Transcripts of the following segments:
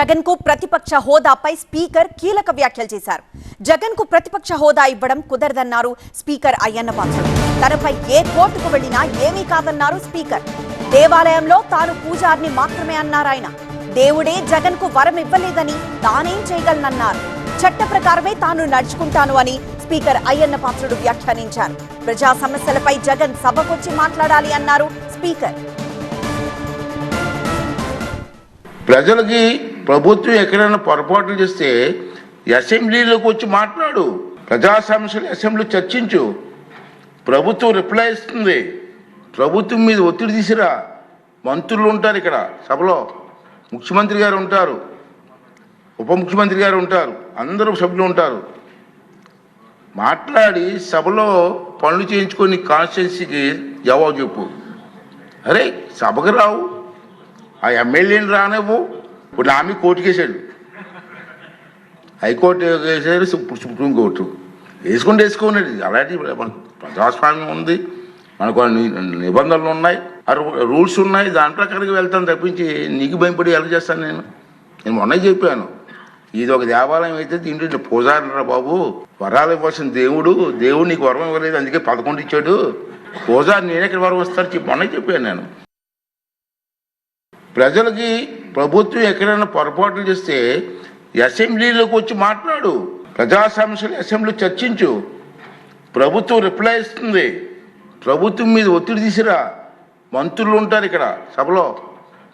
జగన్కు ప్రతిపక్ష హోదాపై స్పీకర్ కీలక వ్యాఖ్యలు చేశారు. జగన్కు ప్రతిపక్ష హోదా ఇవ్వడం కుదరదన్నారు స్పీకర్ అయ్యన్న పాత్ర తనపై ఏ కోర్టుకు వెళ్ళినా ఏమీ కాదన్నారు స్పీకర్. దేవాలయంలో తాను పూజారిని మాత్రమే అన్నారు ఆయన. దేవుడే జగన్కు వరం ఇవ్వలేదని తానేం చేయగలనన్నారు. చట్ట ప్రకారమే తాను నడుచుకుంటాను అని స్పీకర్ అయ్యన్న పాత్రుడు వ్యాఖ్యానించారు. ప్రజా సమస్యలపై జగన్ సభకొచ్చి మాట్లాడాలి అన్నారు స్పీకర్. ప్రజలకి ప్రభుత్వం ఎక్కడైనా పొరపాట్లు చేస్తే అసెంబ్లీలోకి వచ్చి మాట్లాడు. ప్రజా సమస్యలు అసెంబ్లీ చర్చించు. ప్రభుత్వం రిప్లై ఇస్తుంది. ప్రభుత్వం మీద ఒత్తిడి తీసిరా. మంత్రులు ఉంటారు ఇక్కడ సభలో. ముఖ్యమంత్రి గారు ఉంటారు. ఉప ముఖ్యమంత్రి గారు ఉంటారు. అందరూ సభ్యులు ఉంటారు. మాట్లాడి సభలో పనులు చేయించుకొని కాన్స్టిట్యున్సీకి జవాబు చెప్పు. అరే సభకు రావు. ఆ ఎమ్మెల్యేని రానివ్వు. ఇప్పుడు నా మీద కోర్టుకి వేసాడు హైకోర్టు వేసాడు సుప్రీం సుప్రీం కోర్టు. వేసుకుంటే వేసుకోండి. అలాంటి మన ప్రజాస్వామ్యం ఉంది. మనకు నిబంధనలు ఉన్నాయి. రూల్స్ ఉన్నాయి. దాని ప్రకారంగా వెళ్తాను తప్పించి నీకు భయపడి ఎలా చేస్తాను నేను? నేను మొన్న చెప్పాను. ఇది ఒక దేవాలయం అయితే దీంట్లో పూజారిరా బాబు. వరాలు ఇవ్వాల్సిన దేవుడు. దేవుడు నీకు వరం ఇవ్వలేదు. అందుకే పదకొండు ఇచ్చాడు. పూజారి నేనే ఇక్కడ వరం వస్తాను చెప్పి మొన్న చెప్పాను నేను. ప్రజలకి ప్రభుత్వం ఎక్కడైనా పొరపాట్లు చేస్తే అసెంబ్లీలోకి వచ్చి మాట్లాడు. ప్రజా సమస్యలు అసెంబ్లీ చర్చించు. ప్రభుత్వం రిప్లై ఇస్తుంది. ప్రభుత్వం మీద ఒత్తిడి తీసిరా. మంత్రులు ఉంటారు ఇక్కడ సభలో.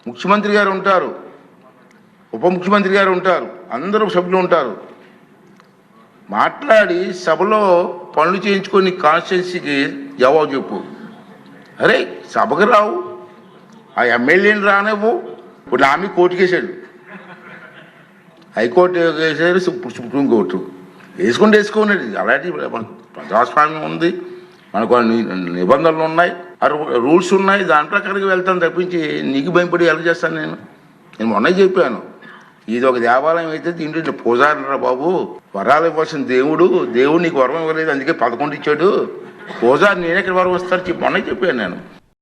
ముఖ్యమంత్రి గారు ఉంటారు. ఉప ముఖ్యమంత్రి గారు ఉంటారు. అందరూ సభ్యులు ఉంటారు. మాట్లాడి సభలో పనులు చేయించుకొని కాన్స్టిట్యున్సీకి జవాబు చెప్పు. అరే సభకు రావు. ఆ ఎమ్మెల్యేని రానివ్వు. ఇప్పుడు ఆమె కోర్టుకు వేసాడు హైకోర్టు వేసాడు సుప్రీం కోర్టు. వేసుకుంటే వేసుకోండి. అలాంటి మన ప్రజాస్వామ్యం ఉంది. మనకు నిబంధనలు ఉన్నాయి. రూల్స్ ఉన్నాయి. దాని ప్రకారంగా వెళ్తాను తప్పించి నీకు భయపడి ఎలా చేస్తాను నేను? నేను మొన్న చెప్పాను. ఇది ఒక దేవాలయం అయితే దీంట్లో పూజారిరా బాబు. వరాలు ఇవ్వాల్సిన దేవుడు దేవుడు నీకు వరం ఇవ్వలేదు. అందుకే పదకొండు ఇచ్చాడు. పూజారు నేను ఎక్కడ వరం వస్తాను చెప్పి మొన్న చెప్పాను నేను.